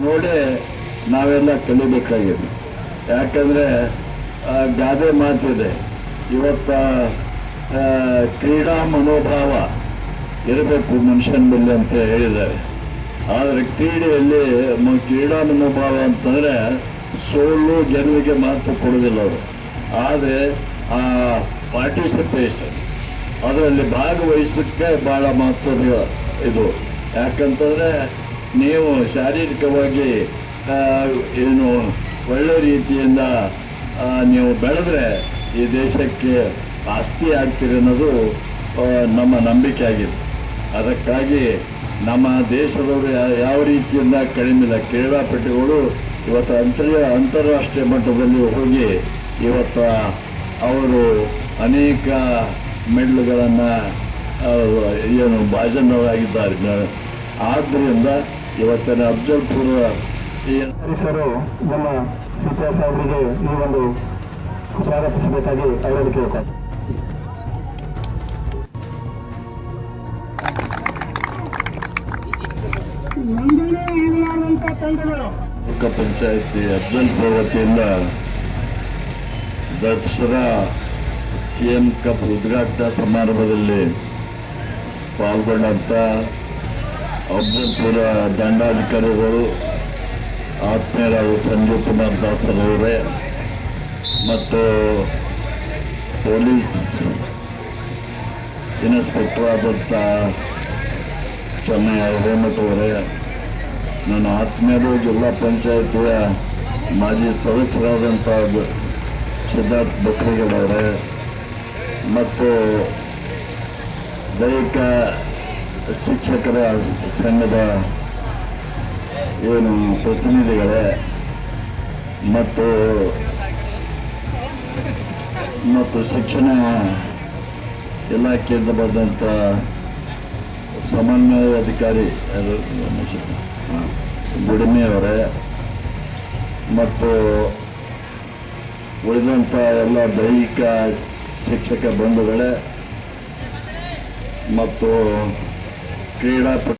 ನೋಡಿ ನಾವೆಲ್ಲ ಕಲಿಬೇಕಾಗಿದೆ ಯಾಕಂದರೆ ಗಾದೆ ಮಾತಿದೆ. ಇವತ್ತ ಕ್ರೀಡಾ ಮನೋಭಾವ ಇರಬೇಕು ಮನುಷ್ಯನಲ್ಲಿ ಅಂತ ಹೇಳಿದ್ದಾರೆ. ಆದರೆ ಕ್ರೀಡೆಯಲ್ಲಿ ಕ್ರೀಡಾ ಮನೋಭಾವ ಅಂತಂದರೆ ಸೋಲು ಗೆಲುವಿಗೆ ಮಾತ್ರ ಕೊಡೋದಿಲ್ಲ ಅವರು ಆದರೆ, ಆ ಪಾರ್ಟಿಸಿಪೇಷನ್ ಅದರಲ್ಲಿ ಭಾಗವಹಿಸಕ್ಕೆ ಭಾಳ ಮಹತ್ವದ ಇದು. ಯಾಕಂತಂದರೆ ನೀವು ಶಾರೀರಿಕವಾಗಿ ಏನು ಒಳ್ಳೆ ರೀತಿಯಿಂದ ನೀವು ಬೆಳೆದ್ರೆ ಈ ದೇಶಕ್ಕೆ ಆಸ್ತಿ ಆಗ್ತೀರಿ ಅನ್ನೋದು ನಮ್ಮ ನಂಬಿಕೆ ಆಗಿದೆ. ಅದಕ್ಕಾಗಿ ನಮ್ಮ ದೇಶದವರು ಯಾವ ರೀತಿಯಿಂದ ಕಡಿಮೆಲ್ಲ ಕ್ರೀಡಾಪಟುಗಳು ಇವತ್ತು ಅಂತರ್ಯ, ಅಂತಾರಾಷ್ಟ್ರೀಯ ಮಟ್ಟದಲ್ಲಿ ಹೋಗಿ ಇವತ್ತು ಅವರು ಅನೇಕ ಮೆಡ್ಲುಗಳನ್ನು ಏನು ಭಾಜನರಾಗಿದ್ದಾರೆ. ಆದ್ದರಿಂದ ಇವತ್ತಿನ ಅಫ್ಜಲ್ಪುರ ಈ ಹರೀಶರು ನಮ್ಮ ಸೀತಾ ಸಾಹೇಬರಿಗೆ ಈ ಒಂದು ಸ್ವಾಗತಿಸಬೇಕಾಗಿ ಅವರಲ್ಲಿ ಕೇಳ್ತಾರೆ ಪಂಚಾಯತಿ ಅಫ್ಜಲ್ಪುರ ವತಿಯಿಂದ ದಸರಾ ಸಿ ಎಂ ಕಪ್ ಉದ್ಘಾಟನಾ ಸಮಾರಂಭದಲ್ಲಿ ಪಾಲ್ಗೊಂಡಂಥ ಅಫ್ಜಲ್ಪುರ ದಂಡಾಧಿಕಾರಿಗಳು ಆತ್ಮೀಯರಾದ ಸಂಜೀವ್ ಕುಮಾರ್ ದಾಸರವರೇ ಮತ್ತು ಪೊಲೀಸ್ ಇನ್ಸ್ಪೆಕ್ಟರ್ ಆದಂಥ ಚೆನ್ನೈ ಹೇಮಂತ್ ಅವರೇ, ನನ್ನ ಆತ್ಮೀಯರು ಜಿಲ್ಲಾ ಪಂಚಾಯತಿಯ ಮಾಜಿ ಸದಸ್ಯರಾದಂಥ ಸಿದ್ಧಾರ್ಥ್ ಬಸರಿಗೌಡವರೇ ಮತ್ತು ದೈಹಿಕ ಶಿಕ್ಷಕರ ಸಂಘದ ಏನು ಪ್ರತಿನಿಧಿಗಳೇ ಮತ್ತು ಮತ್ತು ಶಿಕ್ಷಣ ಇಲಾಖೆಯಿಂದ ಬಂದಂಥ ಸಮನ್ವಯ ಅಧಿಕಾರಿ ಗುಡಿಮೆಯವರೇ ಮತ್ತು ಉಳಿದಂಥ ಎಲ್ಲ ದೈಹಿಕ ಶಿಕ್ಷಕ ಬಂಧುಗಳೇ ಮತ್ತು Get up.